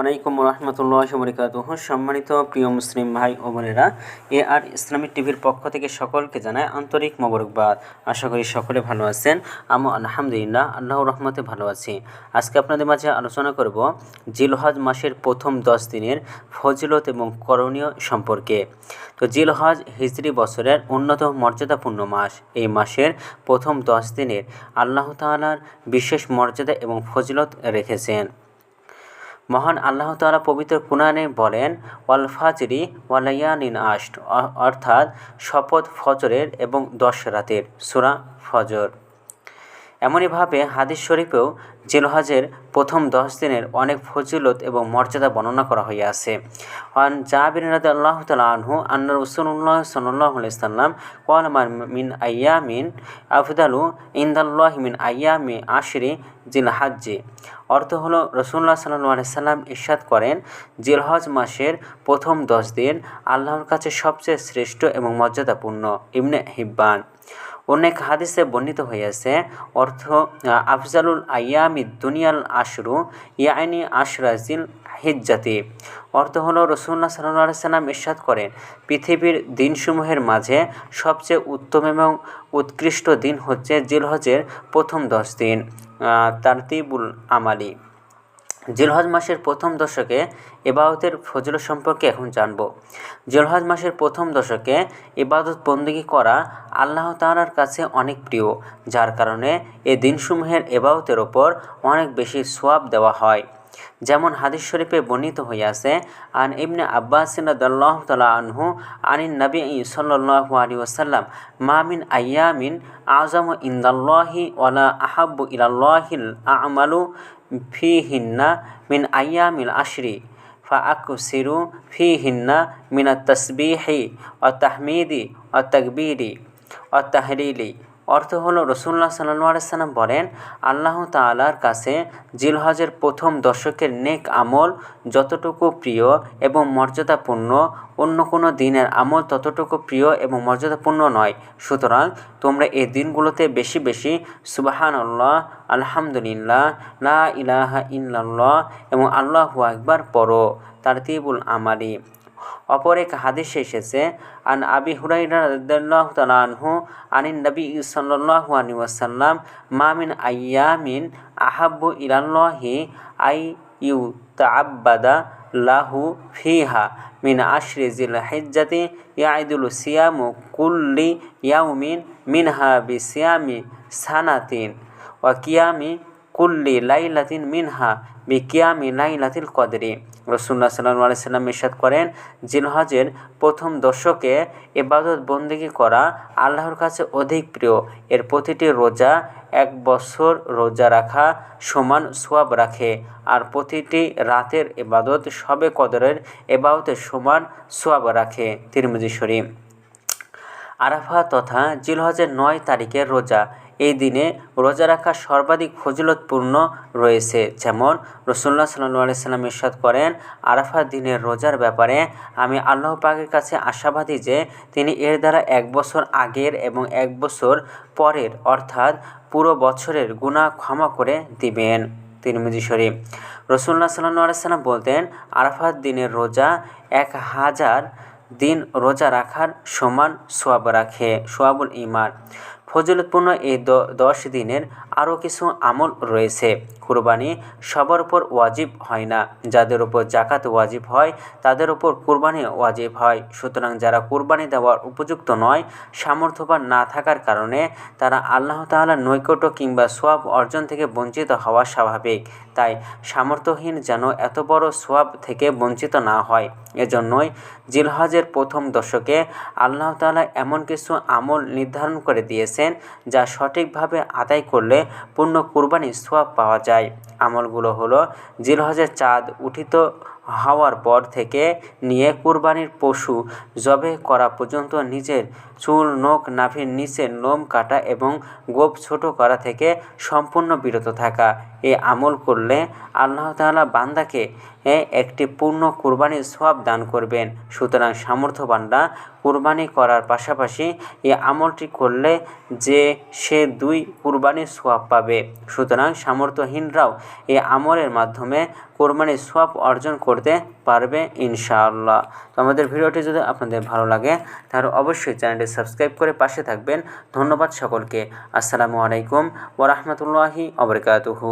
আলাইকুম রহমতুল্লাহ বরকাতুহ। সম্মানিত প্রিয় মুসলিম ভাই ও বোনেরা, এ আর ইসলামিক টিভির পক্ষ থেকে সকলকে জানায় আন্তরিক মোবারকবাদ। আশা করি সকলে ভালো আছেন। আমি আলহামদুলিল্লাহ আল্লাহ রহমতে ভালো আছি। আজকে আপনাদের মাঝে আলোচনা করব জিলহজ মাসের প্রথম দশ দিনের ফজিলত এবং করণীয় সম্পর্কে। তো জিলহজ হিজরি বছরের অন্যতম মর্যাদাপূর্ণ মাস। এই মাসের প্রথম দশ দিনের আল্লাহ তালার বিশেষ মর্যাদা এবং ফজিলত রেখেছেন। মহান আল্লাহ তালা পবিত্র কুনানে বলেন, ওয়াল ফাজরি ওয়ালায়ানিন আষ্ট অর্থাৎ শপথ ফজরের এবং দশ রাতের সুরা ফজর। এমনইভাবে হাদিস শরীফেও জিলহজের প্রথম দশ দিনের অনেক ফজিলত এবং মর্যাদা বর্ণনা করা হইয়াছে আন জাবির রাদি আল্লাহ তালা আনহু আন্না রসুল্লাহ সাল্লাহ সাল্লাম ওয়াল মিন আয়ামিন আফদালু ইন্দাল্লাহ মিন আয়ামি আশরি জিল হাজ্জি অর্থ হলো রসুল্লাহ সাল্লাহ সাল্লাম ইরশাদ করেন, জিলহজ মাসের প্রথম দশ দিন আল্লাহর কাছে সবচেয়ে শ্রেষ্ঠ এবং মর্যাদাপূর্ণ। ইবনে হিব্বান অনেক হাদিসে বর্ণিত হইয়াছে, অর্থ আফজালুল আয়ামি দুনিয়াল আশরু ইয়ানি আশরাজিল হিজ্জাতি। অর্থ হলো রসুল্লাহ সাল্লাহ সাল্লাম ইরশাদ করেন, পৃথিবীর দিনসমূহের মাঝে সবচেয়ে উত্তম এবং উৎকৃষ্ট দিন হচ্ছে জিলহজের প্রথম দশ দিন তারতিবুল আমালি। জিলহজ মাসের প্রথম দশকে এবাদতের ফজল সম্পর্কে এখন জানব। জিলহজ মাসের প্রথম দশকে এবাদত বন্দী করা আল্লাহ তালার কাছে অনেক প্রিয়, যার কারণে এ দিনসমূহের এবাদতের ওপর অনেক বেশি সোয়াব দেওয়া হয়। যেমন হাদিস শরীফে বর্ণিত হইয়াছে, আন ইবনে আব্বাস রাদিয়াল্লাহু তাআলা আনহু আনিন নবী সাল্লাল্লাহু আলাইহি ওয়াসাল্লাম, মা মিন আইয়ামিন আযমু ইনদাল্লাহি ওয়ালা আহাব্বু ইলাল্লাহিল আমালু ফিহিন্না মিন আইয়ামিল আশরি, ফাআকুসিরু ফিহিন্না মিন আত-তাসবিহি ওয়া তাহমিদি ওয়া তাকবীরি ওয়া তাহলিলি। অর্থ হলো রসুল্লাহ সাল্লাহ সাল্লাম বলেন, আল্লাহ তাআলার কাছে জিলহজের প্রথম দশকের নেক আমল যতটুকু প্রিয় এবং মর্যাদাপূর্ণ, অন্য কোনো দিনের আমল ততটুকু প্রিয় এবং মর্যাদাপূর্ণ নয়। সুতরাং তোমরা এই দিনগুলোতে বেশি বেশি সুবাহান আল্লাহ আলহামদুলিল্লাহ, লা ইলাহা ইল্লাল্লাহ এবং আল্লাহু আকবার পড়ো। তারতিবুল আমালি। অপর এক হাদিসে এসেছে, আন আবি আনহু আনিন নবী আলাইহি ওয়াসাল্লাম, মা মিন আইয়ামিন আহাব্বু ইলাল্লাহি আই ইউ তাআব্বাদা লাহু ফিহা মিন আশরি জিল হিজ্জাতি ইয়াইদুল সিয়ামু কুল্লি ইয়াউমিন মিনহা বিসিয়ামি সানাতিন ওয়া কিয়ামি কুল্লি লাইলাতিন মিনহা বিকিয়ামি লাইলাতিল কদরি। রসুল্লাহ সাল্লাহ আলি সাল্লাম ইরশাদ করেন জিলহজের প্রথম দশকে এবাদত বন্দেগী করা আল্লাহর কাছে অধিক প্রিয়। এর প্রতিটি রোজা এক বছর রোজা রাখা সমান সোয়াব রাখে। আর প্রতিটি রাতের এবাদত সবে কদরের এবাদতের সমান সোয়াব রাখে। তিরমিজি শরীফ। আরাফা তথা জিলহজের নয় তারিখের রোজা। এই দিনে রোজা রাখা সর্বাধিক ফজিলতপূর্ণ রয়েছে। যেমন রসুল্লাহ সাল্লু আলি সাল্লাম ইরশাদ করেন আরাফা দিনের রোজার ব্যাপারে আমি আল্লাহ পাকের কাছে আশাবাদী যে তিনি এর দ্বারা এক বছর আগের এবং এক বছর পরের, অর্থাৎ পুরো বছরের গুনাহ ক্ষমা করে দিবেন। তিরমিজি শরীফ। রসুল্লাহ সাল্লু আলি সাল্লাম বলতেন আরাফাত দিনের রোজা এক হাজার দিন রোজা রাখার সমান সোয়াব রাখে, সোয়াবুল ইমান ফজিলতপূর্ণ এই দশ দিনের আরও কিছু আমল রয়েছে। কুরবানি সবার উপর ওয়াজিব হয় না। যাদের উপর জাকাত ওয়াজিব হয়, তাদের উপর কুরবানি ওয়াজিব হয়। সুতরাং যারা কুরবানি দেওয়ার উপযুক্ত নয়, সামর্থ্যবান না থাকার কারণে তারা আল্লাহ তাআলার নৈকট্য কিংবা সোয়াব অর্জন থেকে বঞ্চিত হওয়া স্বাভাবিক। তাই সামর্থ্যহীন যেন এত বড় সোয়াব থেকে বঞ্চিত না হয়। এজন্যই জিলহজের প্রথম দশকে আল্লাহ তাআলা এমন কিছু আমল নির্ধারণ করে দিয়েছেন, যা সঠিকভাবে আদায় করলে পূর্ণ কুরবানির সোয়াব পাওয়া যায়। আমলগুলো হলো, জিলহজের চাঁদ উঠিত হওয়ার পর থেকে নিয়ে কুরবানির পশু জবে করা পর্যন্ত নিজের চুল, নখ, নাভির নিচে লোম কাটা এবং গোপ ছোট করা থেকে সম্পূর্ণ বিরত থাকা। এ আমল করলে আল্লাহ তাআলা বান্দাকে একটি পূর্ণ কুরবানির সোয়াব দান করবেন। সুতরাং সামর্থ্যবানরা কুরবানি করার পাশাপাশি এই আমলটি করলে যে সে দুই কুরবানির সোয়াব পাবে। সুতরাং সামর্থ্যহীনরাও এই আমলের মাধ্যমে কোরবানির সোয়াব অর্জন করতে পারবে ইনশাআল্লাহ। তো আমাদের ভিডিওটি যদি আপনাদের ভালো লাগে, তাহলে অবশ্যই চ্যানেলটি সাবস্ক্রাইব করে পাশে থাকবেন। ধন্যবাদ সকলকে। আসসালামু আলাইকুম ওরহমতুল্লাহি অবরকাতুহু